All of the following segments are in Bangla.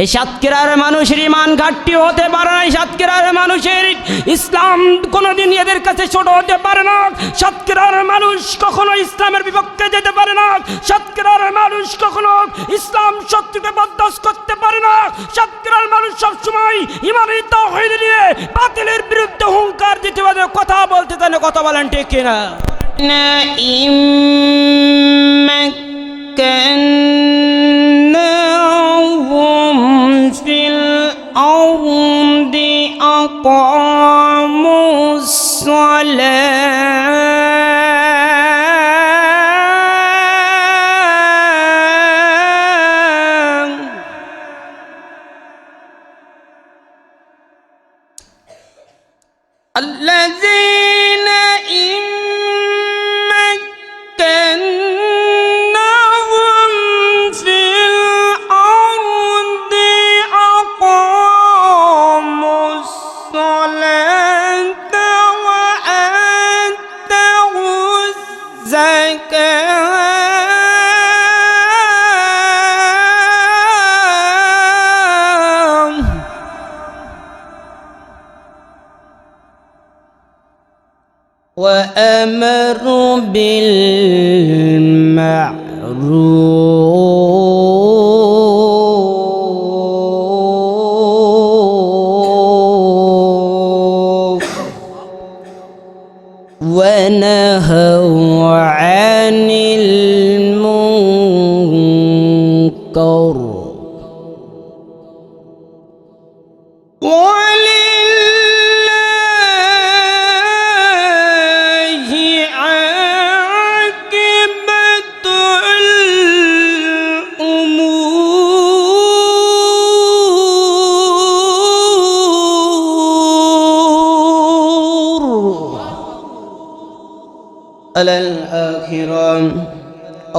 এই সাতক্ষীরার মানুষের ইমান ঘাটতি হতে পারে না, এই মানুষের ইসলাম কোনোদিন এদের কাছে ছোট হতে পারে না। সাতক্ষীরার মানুষ কখনো ইসলামের বিপক্ষে যেতে পারে না। সাতক্ষীরার মানুষ কখনো ইসলাম শত্রুকে বরদাস্ত করতে পারে না। সাতক্ষীরার মানুষ সবসময় ইমানের তৌহিদ নিয়ে বাতিলের বিরুদ্ধে হুঙ্কার দিতে পারে, কথা বলতে জানে কথা বলেন ঠিক কিনা। مكناهم في الأرض أقاموا الصلاة. الذين بالمعروف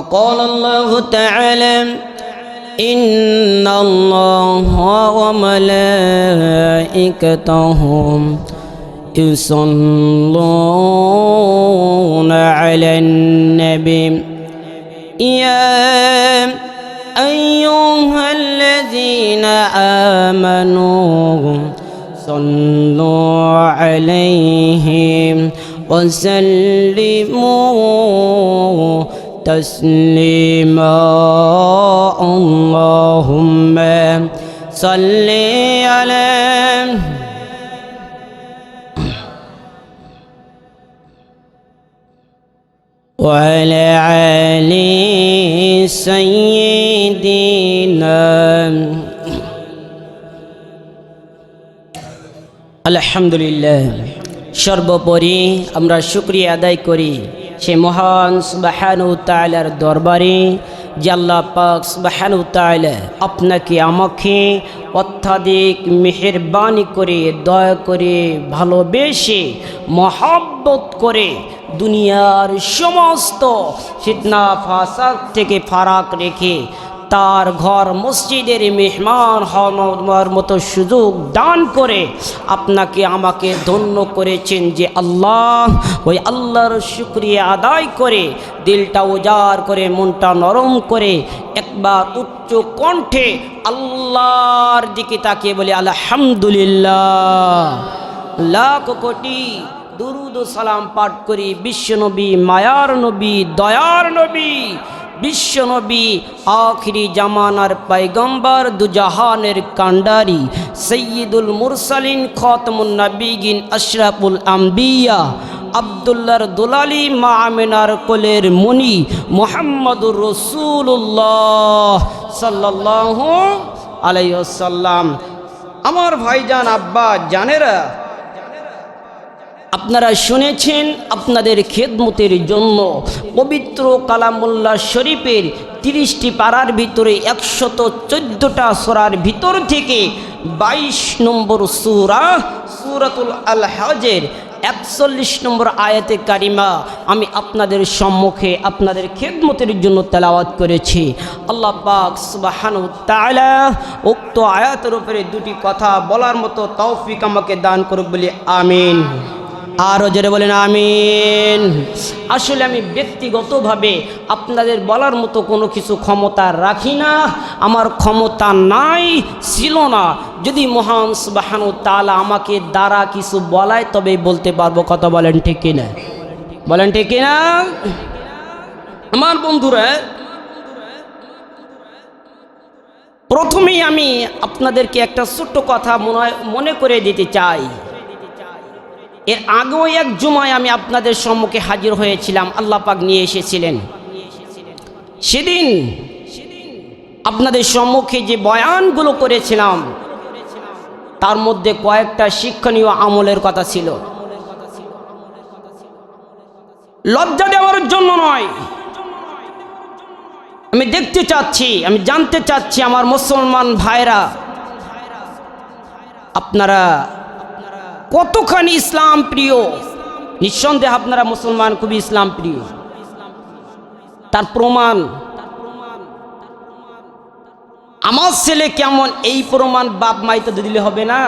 وقال الله تعالى إن الله وملائكته يصلون على النبي. يا أيها الذين آمنوا صلوا عليهم وسلموا تسليما اللهم صل على وعلى آل سيدنا আলহামদুলিল্লাহ সর্বোপরি আমরা শুক্রিয়া আদায় করি সে মহান সুবাহানু তালার দরবারে জাল্লা পাক সুবাহানু তালা আপনাকে আমাকে অত্যাধিক মেহরবানি করে, দয়া করে ভালোবেসে, মহাব্বত করে দুনিয়ার সমস্ত ফিতনা, ফাসাদ থেকে ফারাক রেখে তার ঘর মসজিদের মেহমান হওয়ার মতো সুযোগ দান করে আপনাকে আমাকে ধন্য করেছেন যে আল্লাহ, ওই আল্লাহর শুক্রিয়া আদায় করে, দিলটা উজাড় করে, মনটা নরম করে একবার উচ্চ কণ্ঠে আল্লাহর দিকে তাকিয়ে বলে, আলহামদুলিল্লাহ। কোটি দুরুদ সালাম পাঠ করি, বিশ্বনবী, মায়ার নবী, দয়ার নবী বিশ্বনবী আখিরি জামানার পাইগম্বর দুজাহানের কান্ডারি সৈয়দুল মুরসালিন খতমুন নবীগিন আশরাফুল আম্বিয়া, আবদুল্লার দুলালি মা আমিনার কোলের মুনি মোহাম্মদুর রসুল্লাহ সাল্লাহ আলাইসাল্লাম আমার ভাইজান আব্বা জানেরা আপনারা শুনেছেন আপনাদের খেদমতের জন্য পবিত্র কালামুল্লাহ শরীফের তিরিশটি পাড়ার ভিতরে একশত চোদ্দোটা সোরার ভিতর থেকে বাইশ নম্বর সুরা, সুরাতুল আল হজের একচল্লিশ নম্বর আয়াতে কারিমা আমি আপনাদের সম্মুখে আপনাদের খেদমতের জন্য তেলাওয়াত করেছি। আল্লাহ পাক সুবাহানু উক্ত আয়াতের উপরে দুটি কথা বলার মতো তৌফিক আমাকে দান করুক বলি আমিন। আরও জোরে বলেন, আমিন। আসলে আমি ব্যক্তিগতভাবে আপনাদের বলার মতো কোনো কিছু ক্ষমতা রাখি না। আমার ক্ষমতা নাই, ছিল না। যদি মহান সুবাহানু তালা আমাকে দ্বারা কিছু বলায়, তবে বলতে পারব, কথা বলেন ঠিক কিনা? বলেন ঠিক কিনা? আমার বন্ধুরা, প্রথমেই আমি আপনাদেরকে একটা ছোট্ট কথা মনে মনে করে দিতে চাই। এর আগেও এক জুমায় আমি আপনাদের সম্মুখে হাজির হয়েছিলাম, আল্লাহ পাক নিয়ে এসেছিলেন। সেদিন আপনাদের সম্মুখে যে বয়ানগুলো করেছিলাম, তার মধ্যে কয়েকটা শিক্ষণীয় আমলের কথা ছিল। লজ্জা দেওয়ার জন্য নয়। আমি দেখতে চাচ্ছি, আমি জানতে চাচ্ছি আমার মুসলমান ভাইরা, আপনারা কতখানি ইসলাম প্রিয়? নিঃসন্দেহে আপনারা মুসলমান, খুবই ইসলাম প্রিয়। তার প্রমাণ, আমার ছেলে কেমন এই প্রমাণ বাপ মাই তো দিলে হবে না?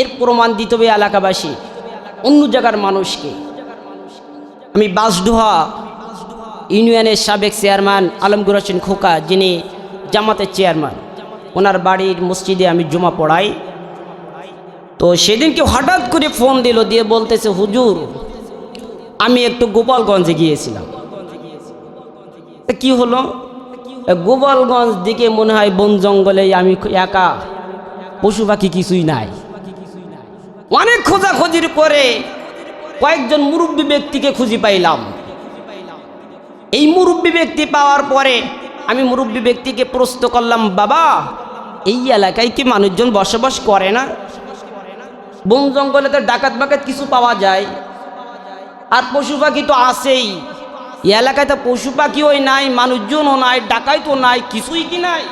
এর প্রমাণ দিতে হবে এলাকাবাসী, অন্য জায়গার মানুষকে। আমি বাসডোহা ইউনিয়নের সাবেক চেয়ারম্যান আলমগুর হোসেন খোকা, যিনি জামাতের চেয়ারম্যান, ওনার বাড়ির মসজিদে আমি জমা পড়াই। তো সেদিনকে হঠাৎ করে ফোন দিল, দিয়ে বলতেছে, হুজুর, আমি একটু গোপালগঞ্জে গিয়েছিলাম। কি হলো? গোপালগঞ্জ দিকে মনে হয় বন জঙ্গলে আমি একা, পশু পাখি কিছুই নাই। অনেক খোঁজাখুঁজির পরে কয়েকজন মুরব্বী ব্যক্তিকে খুঁজে পাইলাম। এই মুরব্বী ব্যক্তি পাওয়ার পরে আমি মুরব্বী ব্যক্তিকে প্রশ্ন করলাম, বাবা, এই এলাকায় কি মানুষজন বসবাস করে না? বন জঙ্গলে তো ডাকাত বাকাত কিছু পাওয়া যায়। আর পশু পাখি তো আছেই। এলাকায় তো পশু পাখিও নাই, মানুষজনও নাই ডাকাই তো নাই, কিছুই কি নাই?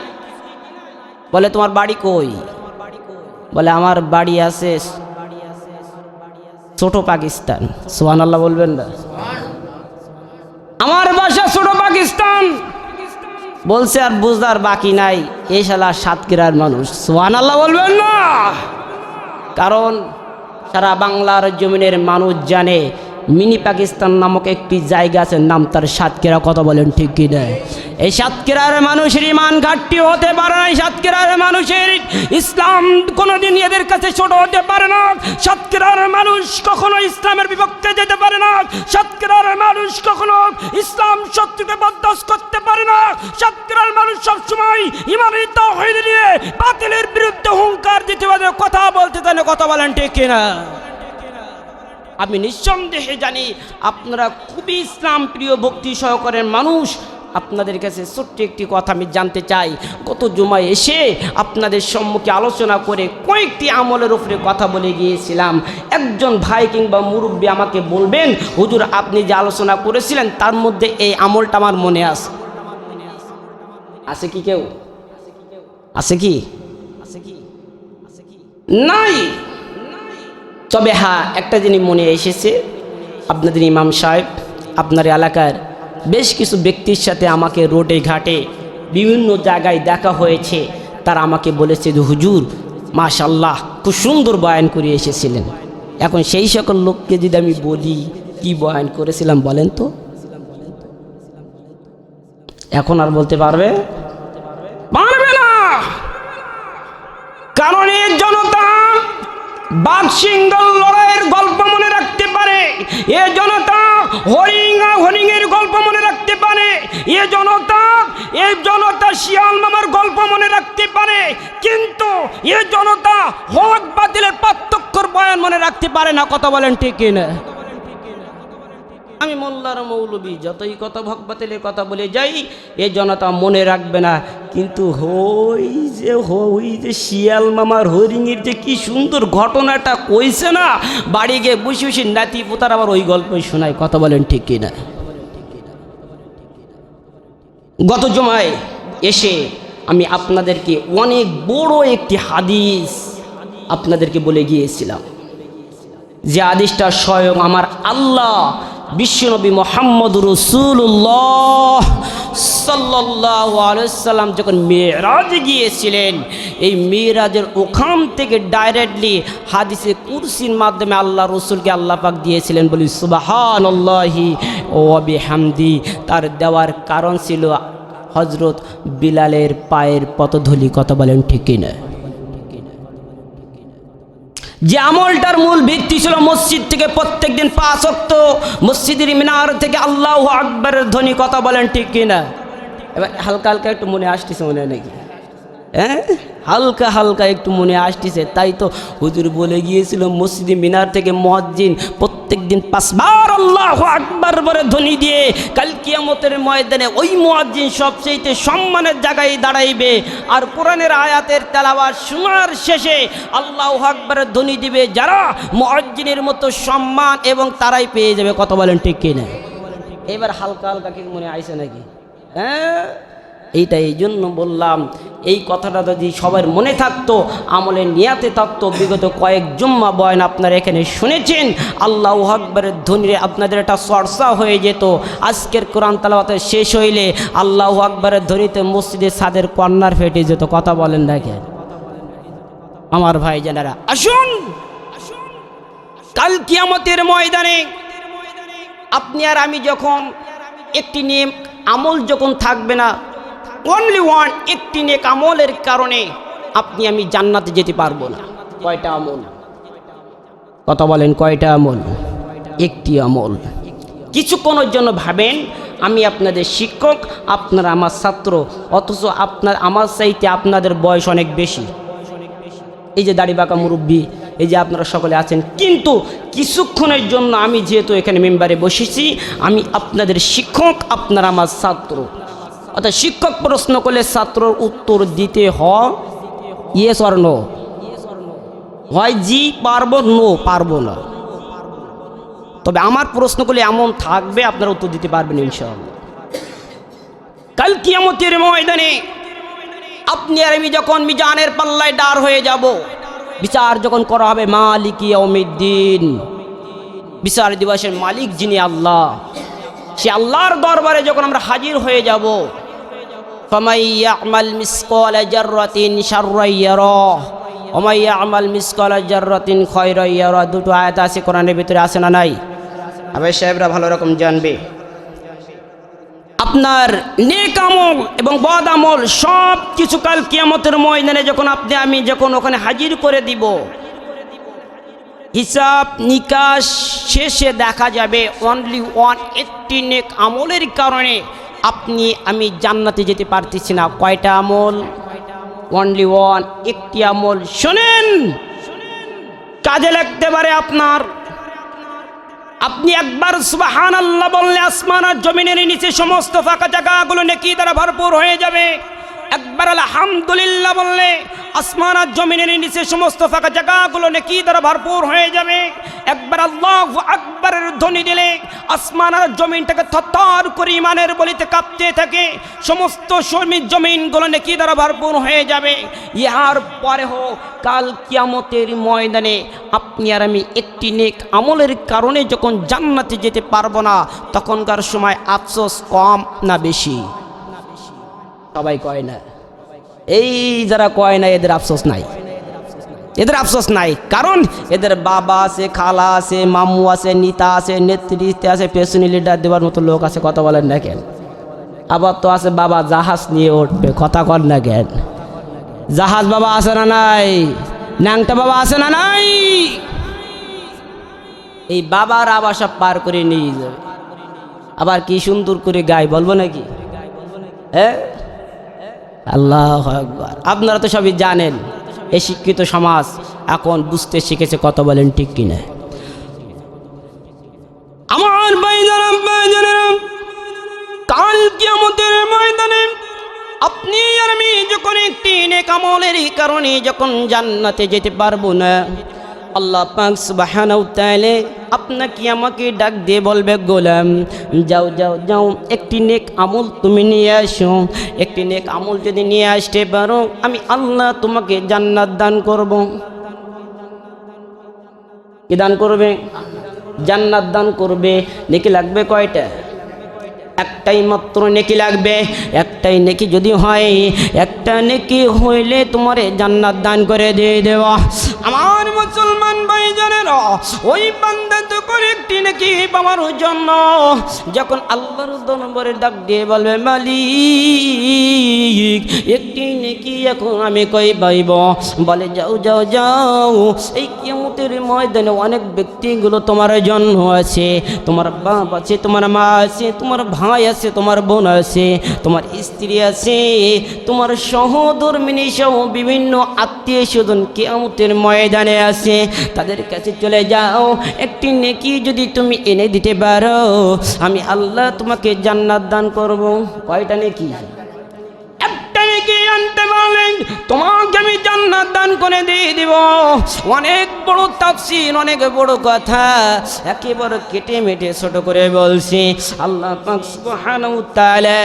বলে, তোমার বাড়ি কই? বলে, আমার বাড়ি আছে ছোট পাকিস্তান। সোহান আল্লাহ বলবেন না? আমার বাসা ছোট পাকিস্তান। বলছে, আর বুঝদার বাকি নাই, এই শালা সাতক্ষীরার মানুষ। সোহান আল্লাহ বলবেন না? কারণ সারা বাংলার জমিনের মানুষ জানে মিনি পাকিস্তান নামক একটি জায়গা আছে, নাম তার সাতকেরা কথা বলেন ঠিক কি না এই সাতক্ষীরার মানুষের ইমান ঘাটতি হতে পারে না, এই সাতক্ষীরার মানুষের ইসলাম কোনোদিন এদের কাছে ছোট হতে পারে না। সাতক্ষীরার মানুষ কখনো ইসলামের বিপক্ষে যেতে পারে না। সাতক্ষীরার মানুষ কখনো ইসলাম শত্রুকে বরদাস্ত করতে পারে না। সাতক্ষীরার মানুষ সবসময় ইমানের তাওহীদ নিয়ে বাতিলের বিরুদ্ধে হুঙ্কার দিতে পারে, কথা বলতে জানে, কথা বলেন ঠিক কিনা আমি নিঃসন্দেহে জানি আপনারা খুবই ইসলাম প্রিয় ভক্তি সহকারের মানুষ। আপনাদের কাছে ছোট্ট একটি কথা আমি জানতে চাই। গত জুমায় এসে আপনাদের সম্মুখে আলোচনা করে কয়েকটি আমলের উপরে কথা বলে গিয়েছিলাম। একজন ভাই কিংবা মুরব্বী আমাকে বলবেন, হুজুর, আপনি যে আলোচনা করেছিলেন, তার মধ্যে এই আমলটা আমার মনে আছে। আছে কি কেউ? আছে কি? আছে কি? নাই। তবে হ্যাঁ একটা জিনিস মনে এসেছে। আপনাদের ইমাম সাহেব, আপনার এলাকার বেশ কিছু ব্যক্তির সাথে আমাকে রোডে ঘাটে বিভিন্ন জায়গায় দেখা হয়েছে। তারা আমাকে বলেছে যে, হুজুর মাশাল্লাহ খুব সুন্দর বয়ান করে এসেছিলেন। এখন সেই সকল লোককে যদি আমি বলি, কি বয়ান করেছিলাম বলেন তো? এখন আর বলতে পারবে? পারবে না! কারণ এই জনতা বাঘ সিংহল লড়াইয়ের গল্প মনে রাখতে পারে। এ জনতা হরিং হরিংয়ের গল্প মনে রাখতে পারে। এ জনতা এই জনতা শিয়াল মামার গল্প মনে রাখতে পারে। কিন্তু এ জনতা হক বাতিলের পার্থক্যর বয়ান মনে রাখতে পারে না। কথা বলেন ঠিক না আমি মোল্লার মৌলবী, যতই কত ভকবাতিলের কথা বলে যাই, এ জনতা মনে রাখবে না। কিন্তু হই যে হই যে শিয়াল মামার হরিণের যে কি সুন্দর ঘটনাটা কইছে না, বাড়ি গিয়ে বসে বসে নাতি পোতার আবার ওই গল্পই শোনায়, কথা বলেন ঠিক কিনা? গত জমায় এসে আমি আপনাদেরকে অনেক বড় একটি হাদিস আপনাদেরকে বলে গিয়েছিলাম। যে আদেশটা স্বয়ং আমার আল্লাহ, বিশ্বনবী মোহাম্মদ রসুল্লাহ সাল্লাহ আলাইসাল্লাম যখন মেয়েরাজ গিয়েছিলেন, এই মেয়েরাজের ওখান থেকে ডাইরেক্টলি হাদিসে কুরসির মাধ্যমে আল্লাহ রসুলকে আল্লাহ পাক দিয়েছিলেন বলি সুবাহান আল্লাহি ও হামদি তার দেওয়ার কারণ ছিল হজরত বিলালের পায়ের পতধলি কথা বলেন ঠিক কিনা? যে আমলটার মূল ভিত্তি ছিল মসজিদ থেকে প্রত্যেক দিন পাঁচ অক্ত মসজিদের মিনার থেকে আল্লাহ আকবরের ধ্বনি কথা বলেন ঠিক কিনা? এবার হালকা হালকা একটু মনে আসতেছে মনে নাকি? হ্যাঁ? হালকা হালকা একটু মনে আসতেছে, তাই তো হুজুর বলে গিয়েছিল মসজিদে মিনার থেকে মহাজ্জিন প্রত্যেক দিন পাঁচবার আল্লাহ আকবার বলে ধ্বনি দিয়ে কাল কিয়ামতের ময়দানে ওই মুয়াজ্জিন সবচেয়ে সম্মানের জায়গায় দাঁড়াইবে আর কোরআনের আয়াতের তেলাওয়াত শোনার শেষে আল্লাহ আকবারের ধ্বনি দিবে, যারা মুয়াজ্জিনের মতো সম্মান এবং তারাই পেয়ে যাবে। কত বলেন ঠিক কিনা? এবার হালকা হালকা কি মনে আইসে নাকি? হ্যাঁ? এইটা এই জন্য বললাম, এই কথাটা যদি সবার মনে থাকতো, আমলে নিয়াতে থাকতো, বিগত কয়েক জুম্মা বয়ন আপনারা এখানে শুনেছেন, আল্লাহ আকবরের ধ্বনিরে আপনাদের একটা চর্চা হয়ে যেত, আজকের কোরআন তালাওয়াতে শেষ হইলে আল্লাহ আকবরের ধ্বনিতে মসজিদে সাদের কর্নার ফেটে যেত, কথা বলেন দেখেন আমার ভাই জানারা, আসুন, কাল কিয়ামতের ময়দানে আপনি আর আমি যখন একটি নিয়ম আমল যখন থাকবে না অনলি ওয়ান একটি নেক আমলের কারণে আপনি আমি জান্নাতে যেতে পারব না। কয়টা আমল? কথা বলেন, কয়টা আমল? একটি আমল। কিছুক্ষণের জন্য ভাবেন, আমি আপনাদের শিক্ষক, আপনারা আমার ছাত্র, অথচ আপনার, আমার চাইতে আপনাদের বয়স অনেক বেশি। এই যে দাড়ি বাঁকা মুরব্বী, এই যে আপনারা সকলে আছেন, কিন্তু কিছুক্ষণের জন্য আমি যেহেতু এখানে মেম্বারে বসেছি, আমি আপনাদের শিক্ষক, আপনারা আমার ছাত্র। অর্থাৎ শিক্ষক প্রশ্ন করলে ছাত্রর উত্তর দিতে অর নো হয় জি, পারব, নো, পারব না। তবে আমার প্রশ্ন করলে এমন থাকবে, আপনারা উত্তর দিতে পারবেন ইনশাআল্লাহ। কাল কিয়ামতের ময়দানে আপনি আর আমি যখন মিজানের পাল্লায় ডার হয়ে যাব, বিচার যখন করা হবে মালিক ইয়াউমিদ্দিন। বিচার দিবসের মালিক যিনি আল্লাহ। সে আল্লাহর দরবারে যখন আমরা হাজির হয়ে যাব ফামাইয়ামাল মিসকাল জাররাতিন শাররাইয়ারা ওমাইয়ামাল মিসকাল জাররাতিন খয়রাইয়ারা দুটো আয়াত আছে, কোরআনের ভিতরে আছে না নাই? আবে সাহেবরা ভালো রকম জানবে। আপনার নেক আমল এবং বদ আমল সব কিছু কাল কিয়ামতের ময়দানে যখন আপনি, আমি যখন ওখানে হাজির করে দিব হিসাব নিকাশ শেষে দেখা যাবে অনলি ওয়ান এইটটি নেক আমলের কারণে আপনি, আমি জান্নাতে যেতে পারতেছি না। কয়টা আমল? অনলি ওয়ান একটি আমল। শোনেন, কাজে লাগতে পারে আপনার। আপনি একবার সুবাহান আল্লাহ বললে আসমান আর জমিনের নিচে সমস্ত ফাঁকা জায়গাগুলো নেকি দ্বারা ভরপুর হয়ে যাবে। একবার আলহামদুলিল্লাহ বললে, আসমান আর জমিনের নিচে সমস্ত ফাঁকা জায়গাগুলো নেকি দ্বারা ভরপুর হয়ে যাবে। একবার আল্লাহ আকবরের ধ্বনি দিলে, আসমান আর জমিনটাকে থর করে ইমানের বলিতে কাঁপতে থাকে। সমস্ত শ্রমিক জমিনগুলো নেকি দ্বারা ভরপুর হয়ে যাবে। ইহার পরে হোক কাল কিয়ামতের ময়দানে আপনি আর আমি একটি নেক আমলের কারণে যখন জান্নাতে যেতে পারব না, তখনকার সময় আফসোস কম না বেশি। সবাই কয় না। এই যারা কয় না, এদের আফসোস নাই। এদের আফসোস নাই। কারণ এদের বাবা আছে, খালা আছে, মামু আছে, নিতা আছে নেতৃত্বে আছে, পেছনি লিডার দেওয়ার মতো লোক আছে, কথা বলেন না কেন? আবার তো আছে বাবা জাহাজ নিয়ে উঠবে, কথা কর না কেন? জাহাজ বাবা আছে না নাই? ন্যাংটা বাবা আছে না নাই? এই বাবার আবার সব পার করে নিয়ে যাবে। আবার কি সুন্দর করে গাই বলব নাকি? হ্যাঁ? আল্লাহ আপনারা তো সবই জানেন, এ শিক্ষিত সমাজ এখন বুঝতে শিখেছে কত বলেন ঠিক কিনা। আমার বাইজারাম বাইজারাম কাল কিয়ামতের ময়দানে আপনি আর আমি যখন একটি কামলের আমলের কারণে যখন জান্নাতে যেতে পারব না আল্লাহ পাক সুবহানাহু তাআলা আপনাকে আমাকে ডাক দিয়ে বলবে, গোলাম, যাও যাও যাও, একটি নেক আমল তুমি নিয়ে আসো। একটি নেক আমল যদি নিয়ে আসতে পারো, আমি আল্লাহ তোমাকে জান্নাত দান করব। কি দান করবে? জান্নাত দান করবে। দেখি লাগবে কয়টা? একটাই মাত্র নেকি লাগবে। একটাই নেকি যদি হয়, একটা নেকি হইলে তোমার জান্নাত দান করে দিয়ে দেওয়া। আমার মুসলমান ভাই জানেরা ওই বান্দা তো একটি নেকি পাওয়ার জন্য। যখন আল্লাহর দরবারে ডাক দিয়ে বলবে, মালিক, একটি নেকি এখন আমি কই পাইব? বলে, যাও যাও যাও, এই কিয়ামতের ময়দানে অনেক ব্যক্তিগুলো তোমার জন্ম আছে। তোমার বাপ আছে, তোমার মা আছে, তোমার ভাই আছে, তোমার বোন আছে, তোমার স্ত্রী আছে, তোমার সহধর্মিনী সহ বিভিন্ন আত্মীয় স্বজন কেয়ামতের ময়দানে আসে, তাদের কাছে চলে যাও। একটি নেকি যদি তুমি এনে দিতে পারো, আমি আল্লাহ তোমাকে জান্নাত দান করব। কয়টা নেকি একটা নেকি আনতে পারলেন তোমাকে আমি জান্নাত দান করে দিয়ে দিব। অনেক বড় তাফসির, অনেক বড় কথা। একেবারে কেটে মেটে ছোট করে বলছি, আল্লাহ তাআলা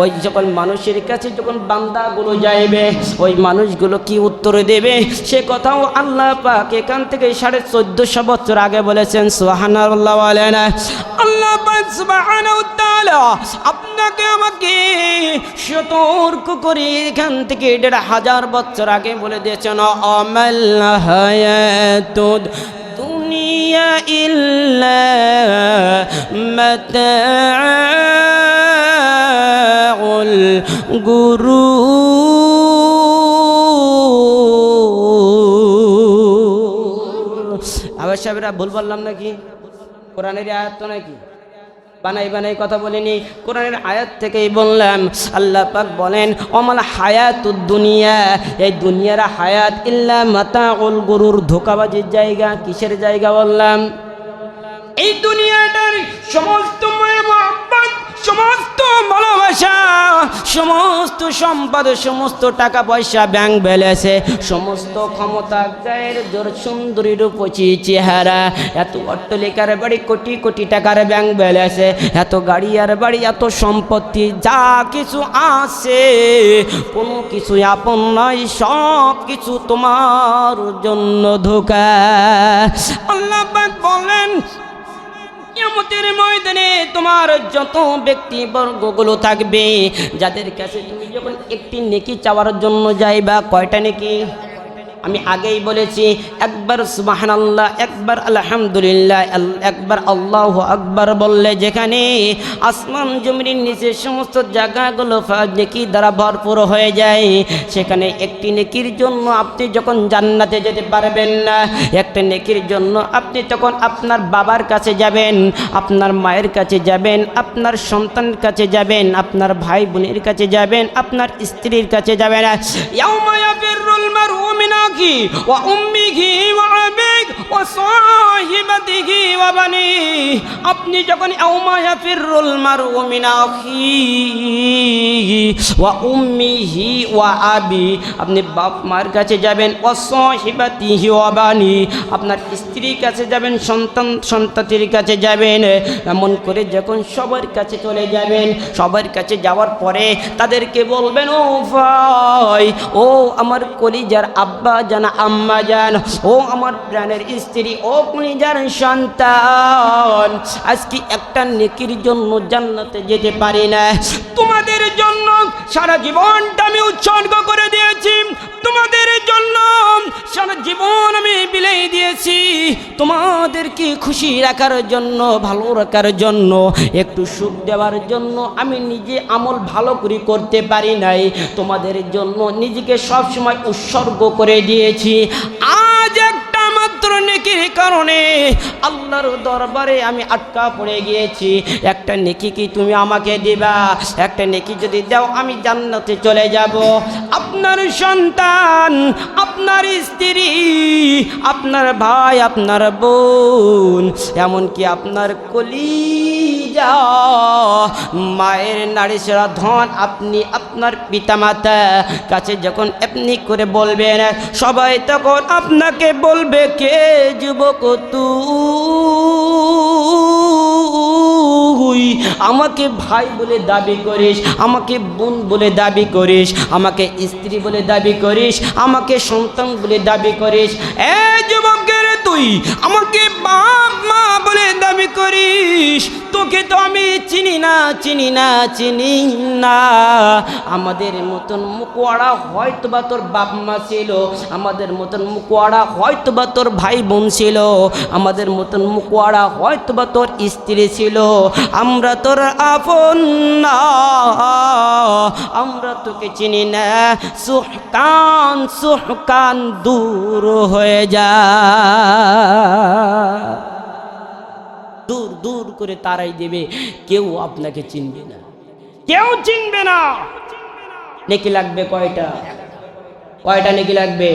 ওই যখন মানুষের কাছে যখন বান্দাগুলো যাইবে, ওই মানুষগুলো কি উত্তর দেবে? সে কথাও আল্লাহ পাক এখান থেকে সাড়ে চোদ্দশো বছর আগে বলেছেন, সুবহানাল্লাহ বলেন আল্লাহ পাক সুবহানাহু তাআলা আপনাকে আমাকে সতর্ক করে এখান থেকে দেড় হাজার বছর আগে বলে দিয়েছেন, অমল হায়াতুদ দুনিয়া ইল্লা মাতাউল গুরু। আবার সাহেবরা ভুল বললাম নাকি? কোরআনের আয়াত নাকি? বানাই বানাই কথা বলিনি। কোরআনের আয়াত থেকেই বললাম, আল্লাহ পাক বলেন, অমাল হায়াত দুনিয়া এই দুনিয়ার হায়াত ইল্লা মাতা ওল গরুর ধোকাবাজির জায়গা, কিসের জায়গা বললাম? এই দুনিয়াটার সমস্ত সমস্ত ভালোবাসা, সমস্ত সম্পদ, সমস্ত টাকা পয়সা ব্যাংক ব্যালেন্সে সমস্ত ক্ষমতা গায়ের জোর সুন্দরী রূপচি চেহারা, এত অট্টলিকার বাড়ি, কোটি কোটি টাকার ব্যাংক ব্যালেন্সে এত গাড়ি আর বাড়ি, এত সম্পত্তি, যা কিছু আছে, কোনো কিছু আপন নয়, সব কিছু তোমার জন্য ধোকা। আল্লাহ বলেন কিয়ামতের ময়দানে তোমার যত ব্যক্তি বর্গগুলো থাকবে, যাদের কাছে তুমি যখন একটি নেকি চাওয়ার জন্য যাইবা, কয়টা নেকি? আমি আগেই বলেছি, একবার সুবাহান আল্লাহ একবার আলহামদুলিল্লাহ একবার আল্লাহ আকবার বললে যেখানে আসমান জমির নিচে সমস্ত জায়গাগুলো নেকি দ্বারা ভরপুর হয়ে যায়, সেখানে একটি নেকির জন্য আপনি যখন জান্নাতে যেতে পারবেন না, একটা নেকির জন্য আপনি তখন আপনার বাবার কাছে যাবেন, আপনার মায়ের কাছে যাবেন, আপনার সন্তানের কাছে যাবেন, আপনার ভাই বোনের কাছে যাবেন, আপনার স্ত্রীর কাছে যাবেন। আখি ওয়া উম্মিহি ওয়া আবিহি আপনি যখন আখি ওয়া উম্মিহি ওয়া আবি, আপনি বাপ মার কাছে যাবেন। ওয়া সাহিবাতিহি ওয়া বানি, আপনার স্ত্রীর কাছে যাবেন, সন্তান, সন্ততির কাছে যাবেন। এমন করে যখন সবার কাছে চলে যাবেন, সবার কাছে যাওয়ার পরে তাদেরকে বলবেন, ও ভাই, ও আমার কলিজার আব্বা জান আম্মা জান, ও আমার প্রাণের স্ত্রী ও কলিজার সন্তান। আজকে একটা নেকির জন্য জান্নাতে যেতে পারি না। তোমাদের জন্য সারা জীবনটা আমি উৎসর্গ করে দিয়েছি। তোমাদের জন্য সারা জীবন আমি বিলাই দিয়েছি। তোমাদেরকে খুশি রাখার জন্য, ভালো রাখার জন্য, একটু সুখ দেওয়ার জন্য আমি নিজে আমল ভালো করে করতে পারি নাই। তোমাদের জন্য নিজেকে সব সময় উৎসর্গ করে দিয়েছি। আজ একটা মাত্র নেকির কারণে আল্লাহর দরবারে আমি আটকা পড়ে গিয়েছি। একটা নেকি কি তুমি আমাকে দিবা? একটা নেকি যদি দাও, আমি জান্নাতে চলে যাব। আপনার সন্তান, আপনার স্ত্রী, আপনার ভাই, আপনার বোন, এমনকি আপনার কলিজা, মায়ের নারী সেরা ধন আপনি আপনার পিতামাতা কাছে যখন আপনি করে বলবেন, সবাই তখন আপনাকে বলবে কে? যুবক তুই আমাকে ভাই বলে দাবি করিস, আমাকে বোন বলে দাবি করিস, আমাকে স্ত্রী বলে দাবি করিস, আমাকে সন্তান বলে দাবি করিস। এ যুবকের তুই, আমাকে বাপ মা বলে দাবি করিস, তোকে তো আমি চিনি না চিনি না চিনি না। আমাদের মতন মুখোয়াড়া হয়তো বা তোর বাপ মা ছিল, আমাদের মতন মুখোয়াড়া হয়তো বা তোর ভাই বোন ছিল, আমাদের মতন মুখোয়াড়া হয়তো বা তোর স্ত্রী ছিল। আমরা তোর আপন না, আমরা তোকে চিনি না। সুহকান সুহকান দূর হয়ে যা। করে তারাই দেবে কেউ আপনাকে চিনবে না। কেউ চিনবে না। নেকি লাগবে কয়টা? কয়টা নেকি লাগবে?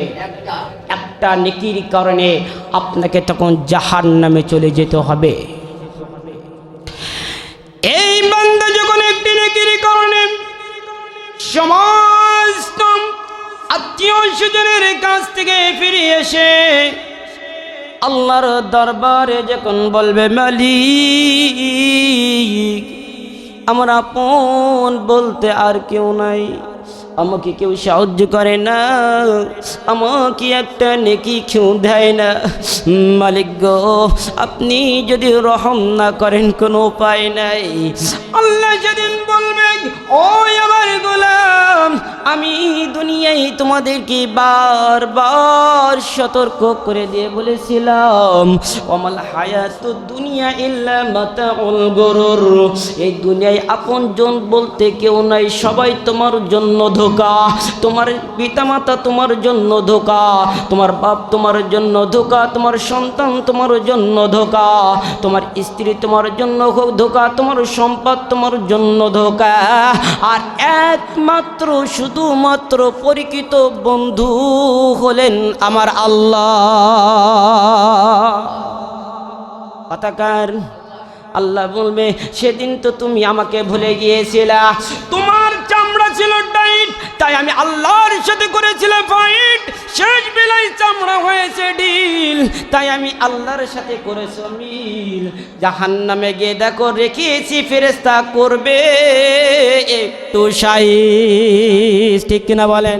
একটা নেকির কারণে আপনাকে তখন জাহান নামে চলে যেতে হবে। এই বান্দা যখন একটি নেকির কারণে সমস্ত আত্মীয় স্বজনের কাছ থেকে ফিরে এসে আল্লাহর দরবারে যখন বলবে, মালিক, আমার আপন বলতে আর কেউ নাই। আমাকে কেউ সাহায্য করে না, আমাকে একটা নেকি কেউ দেয় না। মালিক গো, আপনি যদি রহম না করেন কোনো উপায় নাই। আল্লাহ যেদিন বলবেন ওই আমার গোলাম, আমি দুনিয়ায় তোমাদেরকে বারবার সতর্ক করে দিয়ে বলেছিলাম অমাল হায়াত দুনিয়া ইল্লা মাতাউল গরুর। এই দুনিয়ায় আপন জন বলতে কেউ নাই, সবাই তোমার জন্য ধোকা, তোমার পিতামাতা তোমার জন্য ধোকা, তোমার বাপ তোমার জন্য ধোকা, তোমার সন্তান তোমার জন্য ধোকা, তোমার স্ত্রী তোমার জন্য ধোকা, তোমার সম্পদ তোমার জন্য ধোকা। আর একমাত্র, শুধুমাত্র পরিচিত বন্ধু হলেন আমার আল্লাহ। কথাকার, আল্লাহ বলবে, সেদিন তো তুমি আমাকে ভুলে গিয়েছিলা। তোমার চামড়া ছিল টাইট, তাই আমি আল্লাহর সাথে করেছিলাম ফাইট শেষ বেলায় চামড়া হয়েছে ডিল তাই আমি আল্লাহর সাথে করেছি মিল। জাহান নামে গিয়ে দেখো, রেখেছি ফেরেস্তা করবে। একটু সাইজ, ঠিক কিনা বলেন?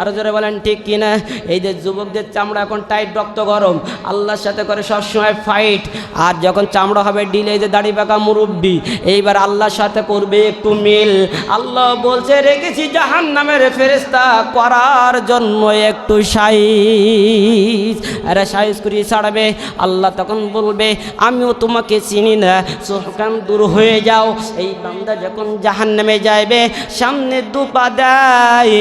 আরও জোরে বলেন, ঠিক কিনা? এই যে যুবকদের চামড়া এখন টাইট রক্ত গরম। আল্লাহর সাথে করে সবসময় ফাইট আর যখন চামড়া হবে ডিলে যে দাড়ি পাকা মুরব্বি, এইবার আল্লাহর সাথে করবে একটু মিল। আল্লাহ বলছে, রেখেছি জাহান নামের ফেরেস্তা করার জন্য একটু সাইজ। আরে সাইজ করিয়ে ছাড়াবে। আল্লাহ তখন বলবে, আমিও তোমাকে চিনি না। সোহকান দূর হয়ে যাও। এই বান্দা যখন জাহান নামে যাইবে, সামনে দুপা দেয়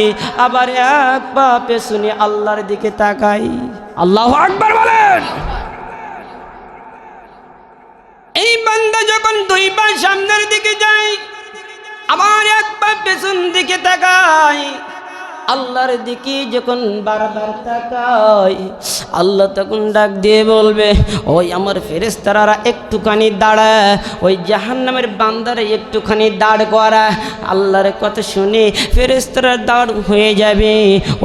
আবার এক পা পেছনে আল্লাহর দিকে তাকাই। আল্লাহ আকবার বলেন। এই বান্দা যখন দুই পা সামনের দিকে যায় আমার এক পা পেছন দিকে তাকায়। আল্লাহর দিকে যখন বারবার তাকায়, আল্লাহ তখন ডাক দিয়ে বলবে, ওই আমার ফেরেস্তারা একটুখানি দাঁড়া, ওই জাহান্নামের বান্দারে একটুখানি দাঁড় করা। আল্লাহর কথা শুনে ফেরেস্তারা দাঁড় হয়ে যাবে।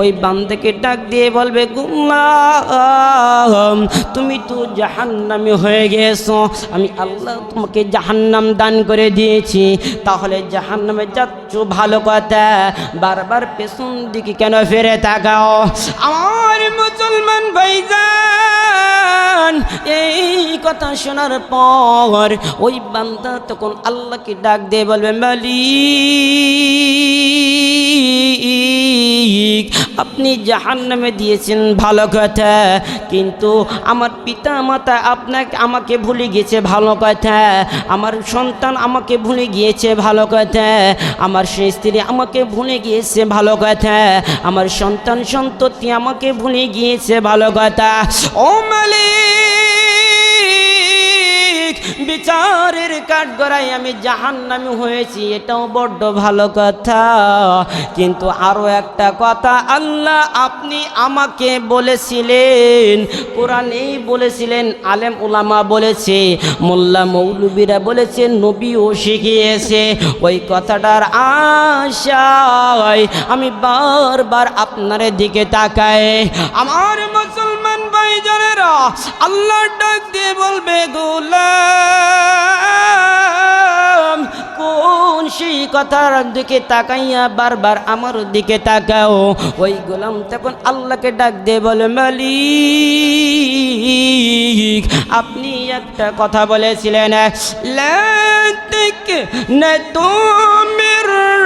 ওই বান্দাকে ডাক দিয়ে বলবে গুল্লাম তুমি তো জাহান্নামে হয়ে গেছো। আমি আল্লাহ তোমাকে জাহান্নাম দান করে দিয়েছি। তাহলে জাহান্নামে যাচ্ছ ভালো কথা। বারবার পেছন দিকে কেন ফিরে তাকাও? আমার মুসলমান ভাইজান, এই কথা শোনার পর ওই বান্দা তখন আল্লাহকে ডাক দিয়ে বলবে, মালিক। আপনি জাহান নামে দিয়েছেন ভালো কথা। কিন্তু আমার পিতা মাতা আপনাকে, আমাকে ভুলে গিয়েছে ভালো কথা। আমার সন্তান আমাকে ভুলে গিয়েছে ভালো কথা। আমার স্ত্রী আমাকে ভুলে গিয়েছে ভালো কথা। আমার সন্তান সন্ততি আমাকে ভুলে গিয়েছে ভালো কথা। ও মালিক! বিচারের কাঠ গড়াই আমি জাহান জাহান্নামি হয়েছি, এটাও বড্ড ভালো কথা। কিন্তু আরও একটা কথা, আল্লাহ আপনি আমাকে বলেছিলেন, কোরআনেই বলেছিলেন, আলেম উলামা বলেছে, মোল্লা মৌলবীরা বলেছে, নবীও শিখিয়েছে। ওই কথাটার আশায় আমি বারবার আপনার দিকে তাকায় আমার মুসলমান ভাইজানেরা, আল্লাহ ডাক দিয়ে বলবে বোন সেই কথার দিকে তাকাইয়া বারবার আমার দিকে তাকাও? ওই গোলাম তখন আল্লাহকে ডাক দিয়ে বলে, মালিক, আপনি একটা কথা বলেছিলেন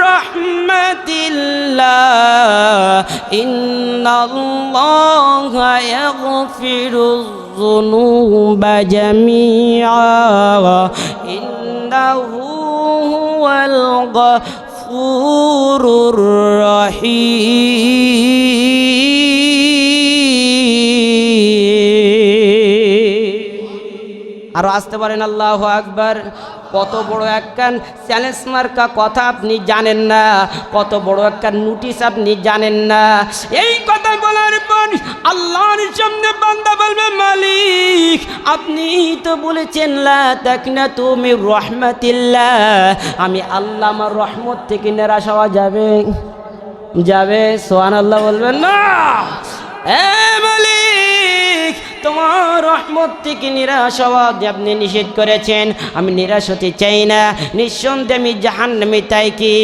رحمة الله. إن الله يغفر الذنوب جميعا. إنه هو الغفور الرحيم. আরও আসতে পারেন, আল্লাহ আকবার। কত বড় একখান চ্যালেঞ্জ মার্কা কথা আপনি জানেন না, কত বড় একখান নোটিশ আপনি জানেন না। এই কথা বলার পর আল্লাহর সামনে বান্দা বলবে, মালিক, আপনি তো বলেছেন, লা দেখ না তুমি রহমতিল্লাহ। আমি আল্লাহ আমার রহমত থেকে নিরাশ হওয়া যাবে। যাবে সোহান আল্লাহ বলবেন, না। এ মালিক তোমার রহমত থেকে নিরাশ হওয়া যে আপনি নিষেধ করেছেন, আমি নিরাশ হতে চাই না। নিঃসন্দেহে আমি জাহান্নামি তাই কি?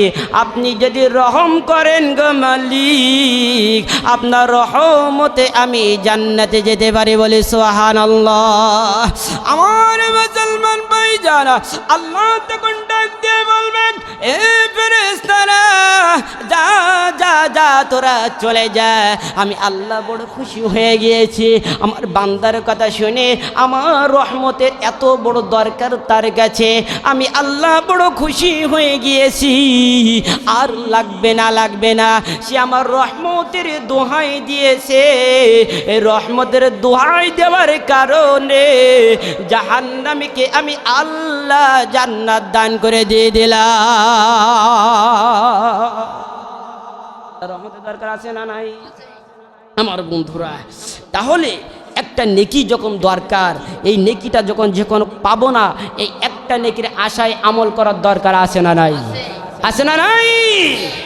আপনি যদি রহম করেন গো মালিক, আপনার রহমতে আমি জান্নাতে যেতে পারি বলে সোহান আল্লাহ আমার মুসলমান ভাই জানা আল্লাহ তখন ডাক এ যা যা যা, তোরা চলে যা। আমি আল্লাহ বড় খুশি হয়ে গিয়েছি। আমার বান্দার কথা শুনে আমার রহমতের এত বড় দরকার তার কাছে। আমি আল্লাহ বড় খুশি হয়ে গিয়েছি। আর লাগবে না লাগবে না, সে আমার রহমতের দোহাই দিয়েছে। রহমতের দোহাই দেওয়ার কারণে জাহান্নামীকে আমি আল্লাহ জান্নাত দান করে দিয়ে দিলাম। দরকার আছে না নাই? আমার বন্ধুরা, তাহলে একটা নেকি যখন দরকার, এই নেকিটা যখন যখন পাবো না, এই একটা নেকির আশায় আমল করার দরকার আছে না নাই? আছে না নাই?